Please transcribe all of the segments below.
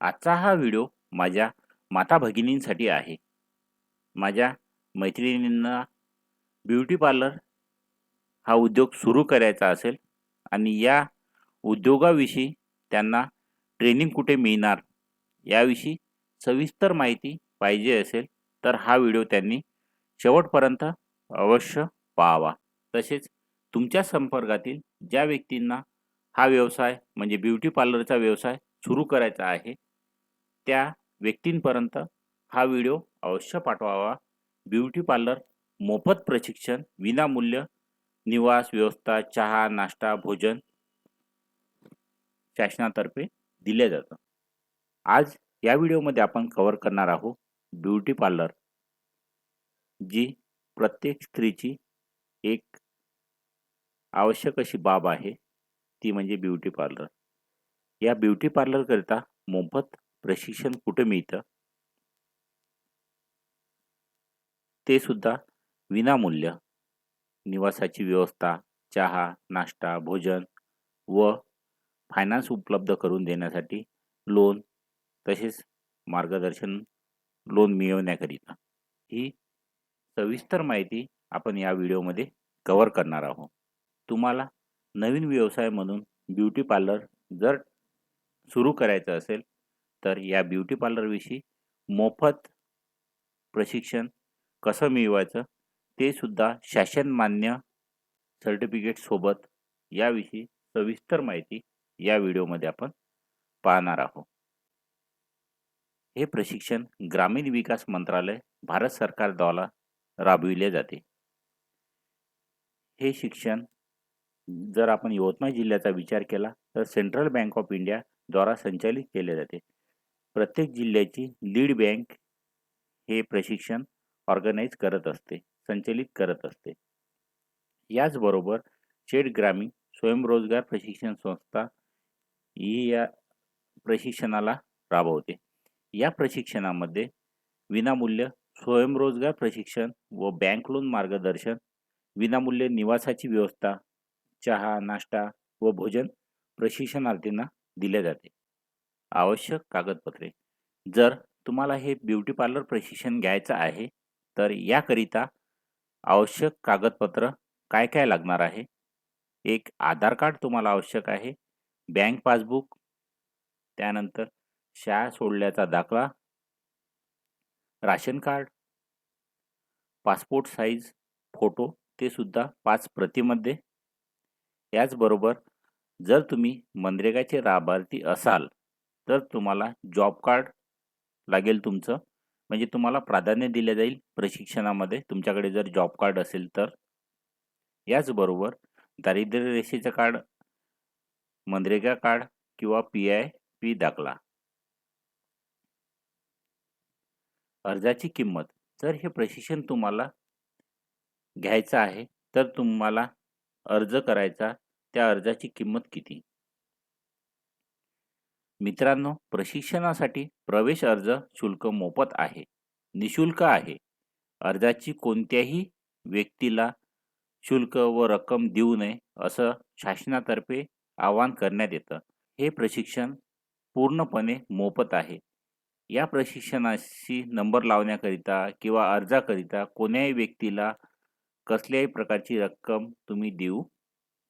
आजचा हा व्हिडिओ माझ्या माता भगिनींसाठी आहे. माझ्या मैत्रिणींना ब्युटी पार्लर हा उद्योग सुरू करायचा असेल आणि या उद्योगाविषयी त्यांना ट्रेनिंग कुठे मिळणार याविषयी सविस्तर माहिती पाहिजे असेल तर हा व्हिडिओ त्यांनी शेवटपर्यंत अवश्य पाहावा. तसेच तुमच्या संपर्कातील ज्या व्यक्तींना हा व्यवसाय म्हणजे ब्युटी पार्लरचा व्यवसाय सुरू करायचा आहे त्या व्यक्तींपर्यंत हा व्हिडिओ अवश्य पाठवावा. ब्युटी पार्लर मोफत प्रशिक्षण विनामूल्य निवास व्यवस्था चहा नाश्ता भोजन शासनातर्फे दिले जातं. आज या व्हिडिओमध्ये आपण कव्हर करणार आहोत ब्युटी पार्लर जी प्रत्येक स्त्रीची एक आवश्यक अशी बाब आहे ती म्हणजे ब्युटी पार्लर. या ब्युटी पार्लरकरिता मोफत प्रशिक्षण कुठे मिळतं? ते सुद्धा विनामूल्य. निवासाची व्यवस्था चहा नाश्ता भोजन व फायनान्स उपलब्ध करून देण्यासाठी लोन तसेच मार्गदर्शन लोन मिळवण्याकरिता. ही सविस्तर माहिती आपण या व्हिडिओमध्ये कव्हर करणार आहोत. तुम्हाला नवीन व्यवसाय म्हणून ब्युटी पार्लर जर सुरू करायचं असेल तर या ब्युटी पार्लरविषयी मोफत प्रशिक्षण कसं मिळवायचं ते सुद्धा शासन मान्य सर्टिफिकेटसोबत याविषयी सविस्तर माहिती या व्हिडिओमध्ये आपण पाहणार आहोत. हे प्रशिक्षण ग्रामीण विकास मंत्रालय भारत सरकारद्वारा राबविले जाते. हे शिक्षण जर आपण यवतमाळ जिल्ह्याचा विचार केला तर सेंट्रल बँक ऑफ इंडिया द्वारा संचालित केले जाते. प्रत्येक जिल्ह्याची लीड बँक हे प्रशिक्षण ऑर्गनाईज करत असते संचलित करत असते. याचबरोबर शेड ग्रामीण स्वयंरोजगार प्रशिक्षण संस्था ही या प्रशिक्षणाला राबवते. या प्रशिक्षणामध्ये विनामूल्य स्वयंरोजगार प्रशिक्षण व बँक लोन मार्गदर्शन विनामूल्य निवासाची व्यवस्था चहा नाश्ता व भोजन प्रशिक्षणार्थींना दिले जाते. आवश्यक कागदपत्रे. जर तुम्हाला हे ब्युटी पार्लर प्रशिक्षण घ्यायचं आहे तर याकरिता आवश्यक कागदपत्र काय काय लागणार आहे? एक आधार कार्ड तुम्हाला आवश्यक आहे बँक पासबुक त्यानंतर शाळा सोडल्याचा दाखला ration card passport size photo ते सुद्धा पाच प्रतीमध्ये. याचबरोबर जर तुम्ही मनरेगाचे लाभार्थी असाल तर तुम्हाला जॉब कार्ड लागेल तुमचं. म्हणजे तुम्हाला प्राधान्य दिले जाईल प्रशिक्षणामध्ये. तुमच्याकडे जर जॉब कार्ड असेल तर. याचबरोबर दारिद्र्य रेषेचं कार्ड मनरेगा कार्ड किंवा पी आय पी दाखला. अर्जाची किंमत. जर हे प्रशिक्षण तुम्हाला घ्यायचं आहे तर तुम्हाला अर्ज करायचा. त्या अर्जाची किंमत किती? मित्रांनो प्रशिक्षणासाठी प्रवेश अर्ज शुल्क मोफत आहे. निशुल्क आहे. अर्जाची कोणत्याही व्यक्तीला शुल्क व रक्कम देऊ नये असं शासनातर्फे आवाहन करण्यात येतं. हे प्रशिक्षण पूर्णपणे मोफत आहे. या प्रशिक्षणाशी नंबर लावण्याकरिता किंवा अर्जाकरिता कोण्याही व्यक्तीला कसल्याही प्रकारची रक्कम तुम्ही देऊ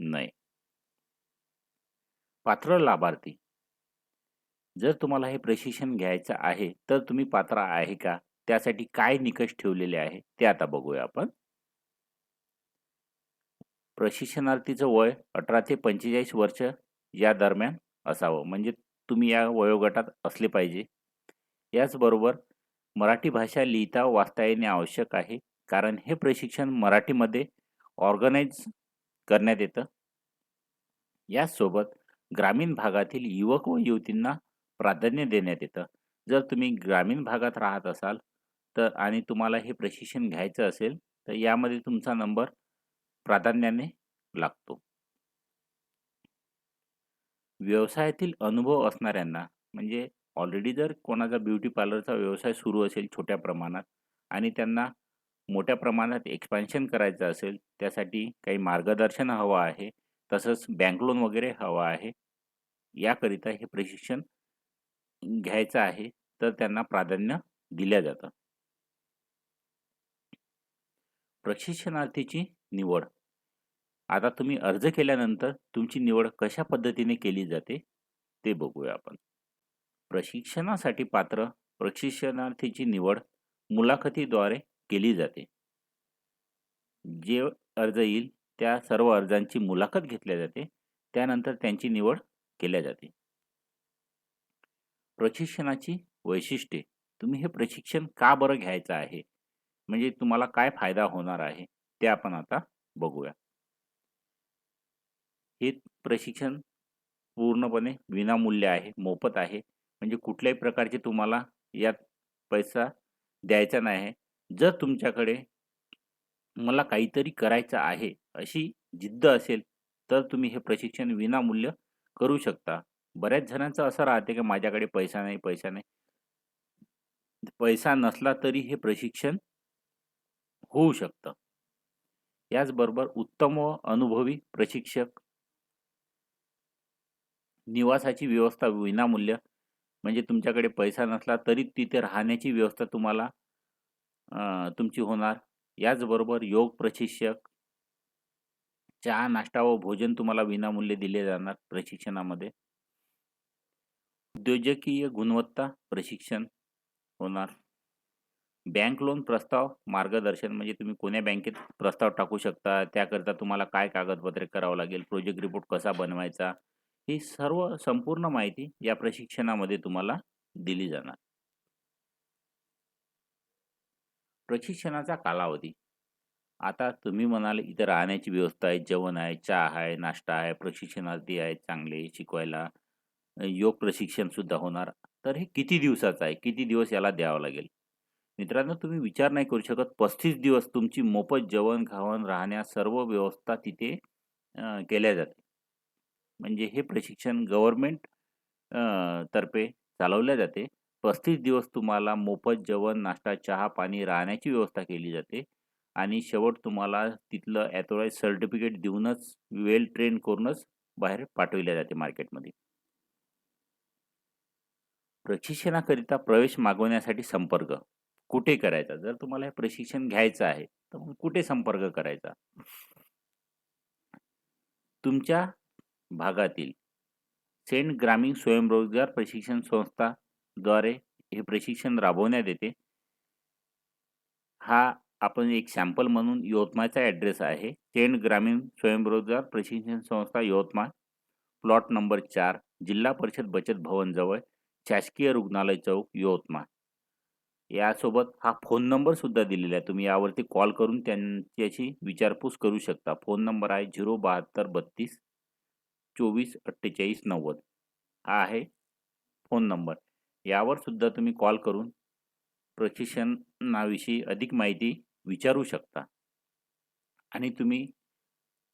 नये. पात्र लाभार्थी जर तुम्हाला हे प्रशिक्षण घ्यायचं आहे तर तुम्ही पात्र आहे का? त्यासाठी काय निकष ठेवलेले आहे ते आता बघूया आपण. प्रशिक्षणार्थीचं वय अठरा ते पंचेचाळीस वर्ष या दरम्यान असावं. म्हणजे तुम्ही या वयोगटात असले पाहिजे. याचबरोबर मराठी भाषा लिहिता वाचता येणे आवश्यक आहे. कारण हे प्रशिक्षण मराठीमध्ये ऑर्गनाईज करण्यात येतं. याचसोबत ग्रामीण भागातील युवक व युवतींना प्राधान्य देण्यात येतं. जर तुम्ही ग्रामीण भागात राहत असाल तर आणि तुम्हाला हे प्रशिक्षण घ्यायचं असेल तर यामध्ये तुमचा नंबर प्राधान्याने लागतो. व्यवसायातील अनुभव असणाऱ्यांना म्हणजे ऑलरेडी जर कोणाचा ब्युटी पार्लरचा व्यवसाय सुरू असेल छोट्या प्रमाणात आणि त्यांना मोठ्या प्रमाणात एक्सपान्शन करायचं असेल त्यासाठी काही मार्गदर्शन हवं आहे तसंच बँक लोन वगैरे हवं आहे याकरिता हे प्रशिक्षण घ्यायचं आहे तर त्यांना प्राधान्य दिलं जातं. प्रशिक्षणार्थीची निवड. आता तुम्ही अर्ज केल्यानंतर तुमची निवड कशा पद्धतीने केली जाते ते बघूया आपण. प्रशिक्षणासाठी पात्र प्रशिक्षणार्थीची निवड मुलाखतीद्वारे केली जाते. जे अर्ज येईल त्या सर्व अर्जांची मुलाखत घेतल्या जाते. त्यानंतर त्यांची निवड केल्या जाते. प्रशिक्षणाची वैशिष्ट्ये. तुम्ही हे प्रशिक्षण का बरं घ्यायचं आहे? म्हणजे तुम्हाला काय फायदा होणार आहे? ते आपण आता बघूया. हे प्रशिक्षण पूर्णपणे विनामूल्य आहे, मोफत आहे. म्हणजे कुठल्याही प्रकारचे तुम्हाला यात पैसा द्यायचा नाही आहे. जर तुमच्याकडे मला काहीतरी करायचं आहे, अशी जिद्द असेल, तर तुम्ही हे प्रशिक्षण विनामूल्य करू शकता. बऱ्याच जणांचं असं राहते की माझ्याकडे पैसा नाही, पैसा नाही. पैसा नसला तरी हे प्रशिक्षण होऊ शकतं. याचबरोबर उत्तम व अनुभवी प्रशिक्षक निवासाची व्यवस्था विनामूल्य. म्हणजे तुमच्याकडे पैसा नसला तरी तिथे राहण्याची व्यवस्था तुम्हाला तुमची होणार. याचबरोबर योग प्रशिक्षक चहा, नाश्ता व भोजन तुम्हाला विनामूल्य दिले जाणार प्रशिक्षणामध्ये. उद्योजकीय गुणवत्ता प्रशिक्षण होणार. बँक लोन प्रस्ताव मार्गदर्शन म्हणजे तुम्ही कोण्या बँकेत प्रस्ताव टाकू शकता, त्याकरिता तुम्हाला काय कागदपत्रे करावं लागेल, प्रोजेक्ट रिपोर्ट कसा बनवायचा, ही सर्व संपूर्ण माहिती या प्रशिक्षणामध्ये तुम्हाला दिली जाणार. प्रशिक्षणाचा कालावधी. आता तुम्ही म्हणाल इथं राहण्याची व्यवस्था आहे, जेवण आहे, चहा आहे, नाश्ता आहे, प्रशिक्षणार्थी आहेत चांगले शिकवायला. योग प्रशिक्षणसुद्धा होणार. तर हे किती दिवसाचं आहे? किती दिवस याला द्यावं लागेल? मित्रांनो तुम्ही विचार नाही करू शकत 35 दिवस तुमची मोफत जेवण-खावण, राहण्या सर्व व्यवस्था तिथे केल्या जाते. म्हणजे हे प्रशिक्षण गव्हर्मेंट तर्फे चालवल्या जाते. 35 दिवस तुम्हाला मोफत जेवण, नाश्ता, चहा, पाणी, राहण्याची व्यवस्था केली जाते आणि शेवट तुम्हाला तिथलं ॲथोराईज सर्टिफिकेट देऊनच वेल ट्रेन करूनच बाहेर पाठविल्या जाते मार्केटमध्ये. प्रशिक्षणाकरिता प्रवेश मागवण्यासाठी संपर्क कुठे करायचा? जर तुम्हाला हे प्रशिक्षण घ्यायचं आहे, तर मग कुठे संपर्क करायचा? तुमच्या भागातील सेंट ग्रामीण स्वयंरोजगार प्रशिक्षण संस्थाद्वारे हे प्रशिक्षण राबवण्यात येते. हा आपण एक सॅम्पल म्हणून यवतमाळचा ॲड्रेस आहे. सेंट ग्रामीण स्वयंरोजगार प्रशिक्षण संस्था यवतमाळ, प्लॉट नंबर चार जिल्हा परिषद बचत भवन जवळ, शासकीय रुग्णालय चौक, यवतमाळ. यासोबत हा फोन नंबर सुद्धा दिलेला आहे. तुम्ही यावरती कॉल करून त्यांच्याशी विचारपूस करू शकता. फोन नंबर आहे 07232 24 48 90 हा आहे फोन नंबर. यावर सुद्धा तुम्ही कॉल करून प्रशिक्षणाविषयी अधिक माहिती विचारू शकता. आणि तुम्ही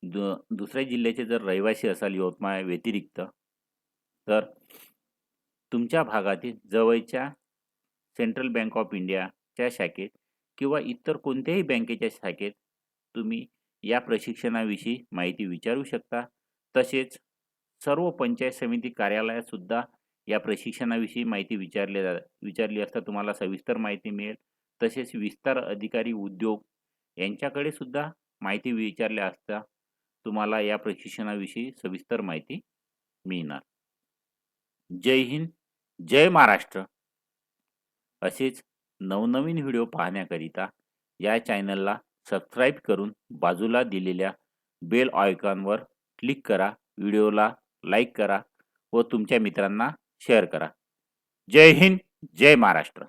दु दुसऱ्या जिल्ह्याचे जर रहिवासी असाल यवतमाळ व्यतिरिक्त, तर तुमच्या भागातील जवळच्या सेंट्रल बँक ऑफ इंडियाच्या शाखेत किंवा इतर कोणत्याही बँकेच्या शाखेत तुम्ही या प्रशिक्षणाविषयी माहिती विचारू शकता. तसेच सर्व पंचायत समिती कार्यालयातसुद्धा या प्रशिक्षणाविषयी माहिती विचारली जा विचारली असता तुम्हाला सविस्तर माहिती मिळेल. तसेच विस्तार अधिकारी उद्योग यांच्याकडे सुद्धा माहिती विचारल्या असता तुम्हाला या प्रशिक्षणाविषयी सविस्तर माहिती मिळणार. जय हिंद, जय महाराष्ट्र. असेच नवनवीन व्हिडिओ पाहण्याकरिता या चॅनलला सबस्क्राईब करून बाजूला दिलेल्या बेल आयकॉनवर क्लिक करा. व्हिडिओला लाईक करा व तुमच्या मित्रांना शेअर करा. जय हिंद, जय महाराष्ट्र.